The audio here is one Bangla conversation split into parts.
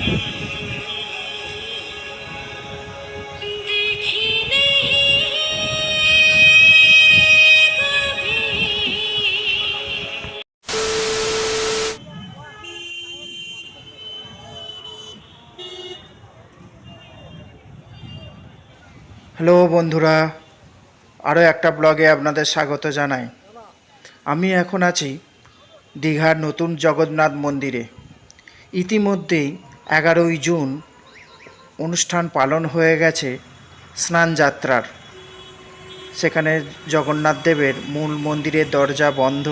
হ্যালো বন্ধুরা আরও একটা ব্লগে আপনাদের স্বাগত জানাই। আমি এখন আছি দীঘার নতুন জগন্নাথ মন্দিরে। ইতিমধ্যেই এগারোই জুন অনুষ্ঠান পালন হয়ে গেছে স্নান যাত্রার সেখানে জগন্নাথ দেবের মূল মন্দিরের দরজা বন্ধ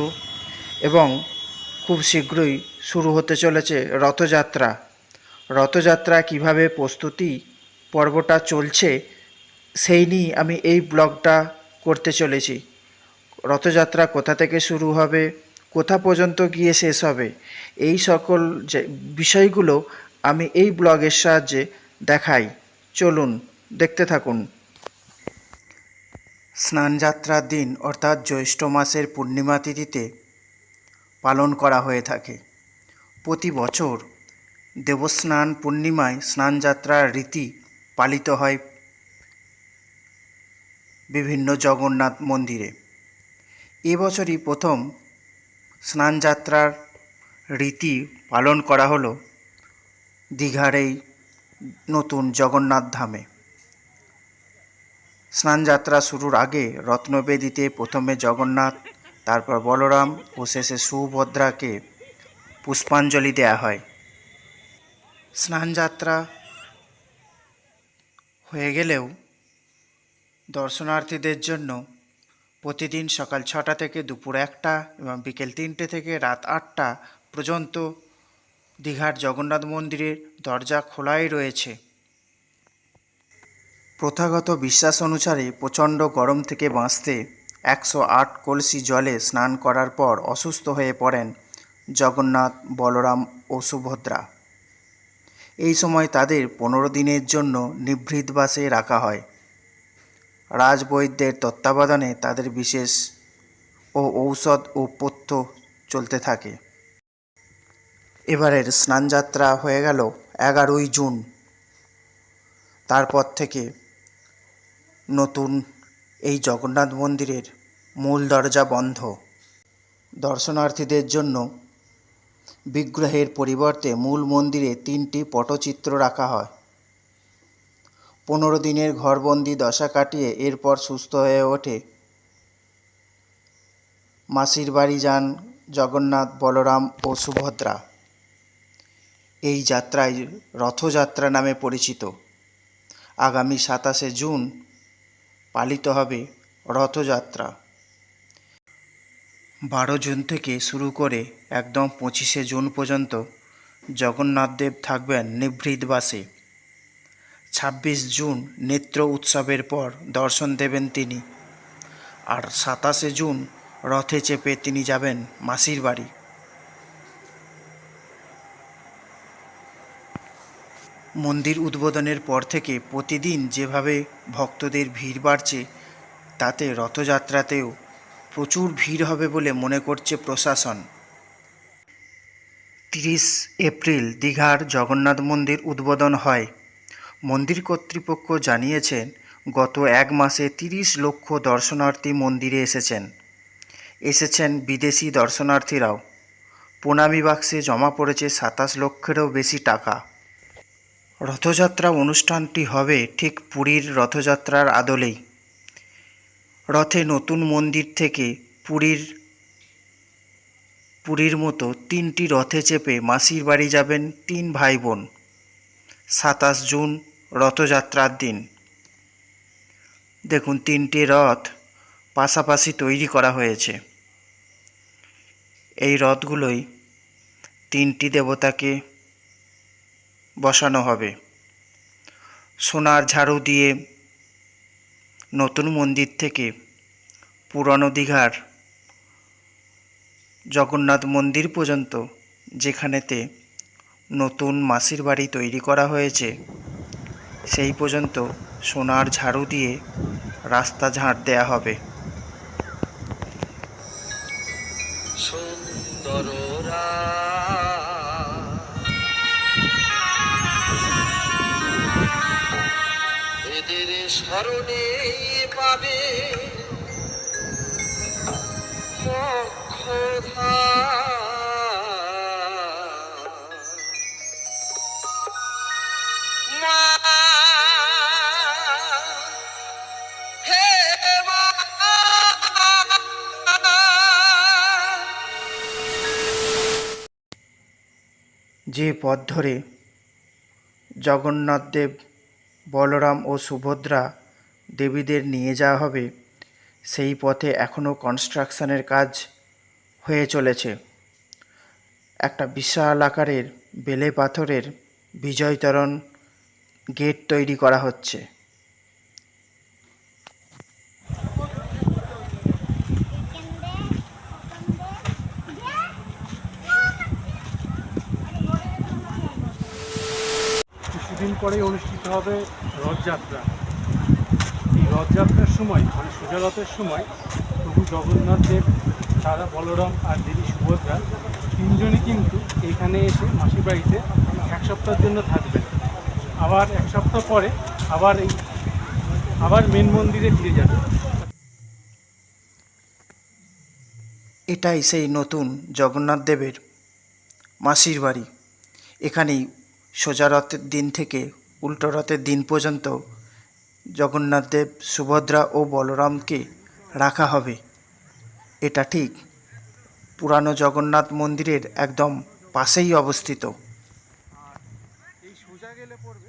এবং খুব শীঘ্রই শুরু হতে চলেছে রথযাত্রা। রথযাত্রা কীভাবে প্রস্তুতি পর্বটা চলছে সেই নিয়ে আমি এই ব্লগটা করতে চলেছি। রথযাত্রা কোথা থেকে শুরু হবে, কোথা পর্যন্ত গিয়ে শেষ হবে, এই সকল বিষয়গুলো আমি এই ব্লগের সাহায্যে দেখাই। চলুন, দেখতে থাকুন। স্নানযাত্রার দিন, অর্থাৎ জ্যৈষ্ঠ মাসের পূর্ণিমা তিথিতে পালন করা হয়ে থাকে। প্রতি বছর দেবস্নান পূর্ণিমায় স্নানযাত্রার রীতি পালিত হয় বিভিন্ন জগন্নাথ মন্দিরে। এবছরই প্রথম স্নানযাত্রার রীতি পালন করা হলো দীঘার এই নতুন জগন্নাথ ধামে। স্নানযাত্রা শুরুর আগে রত্নবেদিতে প্রথমে জগন্নাথ, তারপর বলরাম ও শেষে সুভদ্রাকে পুষ্পাঞ্জলি দেয়া হয়। স্নানযাত্রা হয়ে গেলেও দর্শনার্থীদের জন্য প্রতিদিন সকাল ছটা থেকে দুপুর একটা এবং বিকেল তিনটে থেকে রাত আটটা পর্যন্ত দীঘার জগন্নাথ মন্দিরের দরজা খোলাই রয়েছে। প্রথাগত বিশ্বাস অনুসারে প্রচণ্ড গরম থেকে বাঁচতে একশো আট কলসি জলে স্নান করার পর অসুস্থ হয়ে পড়েন জগন্নাথ বলরাম ও সুভদ্রা। এই সময় তাদের পনেরো দিনের জন্য নিভৃতবাসে রাখা হয়। রাজবৈদ্যের তত্ত্বাবধানে তাদের বিশেষ ও ঔষধ ও পথ্য চলতে থাকে। এবারের স্নানযাত্রা হয়ে গেল এগারোই জুন। তারপর থেকে নতুন এই জগন্নাথ মন্দিরের মূল দরজা বন্ধ। দর্শনার্থীদের জন্য বিগ্রহের পরিবর্তে মূল মন্দিরে তিনটি পটচিত্র রাখা হয়। পনেরো দিনের ঘরবন্দি দশা কাটিয়ে এরপর সুস্থ হয়ে ওঠে মাসির বাড়ি যান জগন্নাথ, বলরাম ও সুভদ্রা। এই যাত্রায় রথযাত্রা নামে পরিচিত। আগামী সাতাশে জুন পালিত হবে রথযাত্রা। বারো জুন থেকে শুরু করে একদম পঁচিশে জুন পর্যন্ত জগন্নাথদেব থাকবেন নিভৃতবাসে ছাব্বিশ জুন নেত্র উৎসবের পর দর্শন দেবেন তিনি। আর সাতাশে জুন রথে চেপে তিনি যাবেন মাসির বাড়ি। মন্দির উদ্বোধনের পর থেকে প্রতিদিন যেভাবে ভক্তদের ভিড় বাড়ছে, তাতে রথযাত্রাতেও প্রচুর ভিড় হবে বলে মনে করছে প্রশাসন। তিরিশ এপ্রিল দীঘার জগন্নাথ মন্দির উদ্বোধন হয়। মন্দির কর্তৃপক্ষ জানিয়েছেন, গত এক মাসে তিরিশ লক্ষ দর্শনার্থী মন্দিরে এসেছেন। এসেছেন বিদেশি দর্শনার্থীরাও। প্রণামী বাক্সে জমা পড়েছে সাতাশ লক্ষেরও বেশি টাকা। রথযাত্রা অনুষ্ঠানটি হবে ঠিক পুরীর রথযাত্রার আদলেই। রথে নতুন মন্দির থেকে পুরীর পুরীর মতো তিনটি রথে চেপে মাসির বাড়ি যাবেন তিন ভাই বোন সাতাশ জুন, রথযাত্রার দিন। দেখুন তিনটি রথ পাশাপাশি তৈরি করা হয়েছে। এই রথগুলোই তিনটি দেবতাকে বসানো হবে। সোনার ঝাড়ু দিয়ে নতুন মন্দির থেকে পুরনো দীঘার জগন্নাথ মন্দির পর্যন্ত, যেখানেতে নতুন মাসির বাড়ি তৈরি করা হয়েছে, সেই পর্যন্ত সোনার ঝাড়ু দিয়ে রাস্তা ঝাঁট দেয়া হবে। স্মরণে পাবে যে পথ ধরে জগন্নাথ দেব বলরাম ও সুভদ্রা দেবীদের নিয়ে যাওয়া হবে। সেই পথে এখনও কনস্ট্রাকশনের কাজ হয়ে চলেছে। একটা বিশাল আকারের বেলে পাথরের বিজয়তরণ গেট তৈরি করা হচ্ছে। কিছুদিন পরেই অনুষ্ঠিত হবে রথযাত্রা। এই রথযাত্রার সময় মানে সোজা রথের সময়, প্রভু জগন্নাথ দেব দাদা বলরাম আর দেবী সুভদ্রা তিনজনই কিন্তু এখানে এসে মাসির বাড়িতে এক সপ্তাহের জন্য থাকবেন। আবার এক সপ্তাহ পরে আবার এই, আবার মেন মন্দিরে ফিরে যাবে এটাই সেই নতুন জগন্নাথ দেবের মাসির বাড়ি। এখানেই সোজা রথের দিন থেকে উল্টো রথের দিন পর্যন্ত জগন্নাথদেব সুভদ্রা ও বলরামকে রাখা হবে। এটা ঠিক। পুরানো জগন্নাথ মন্দিরের একদম পাশেই অবস্থিত। এই সোজা গেলে পড়বে?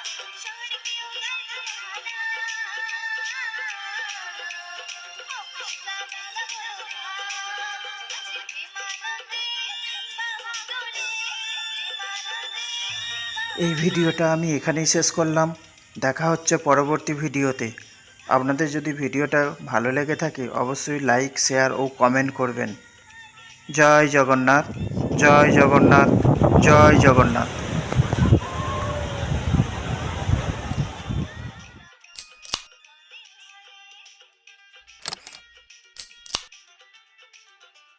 এই ভিডিওটা আমি এখানেই শেষ করলাম। দেখা হচ্ছে পরবর্তী ভিডিওতে। আপনাদের যদি ভিডিওটা ভালো লেগে থাকে, অবশ্যই লাইক, শেয়ার ও কমেন্ট করবেন। জয় জগন্নাথ জয় জগন্নাথ জয় জগন্নাথ।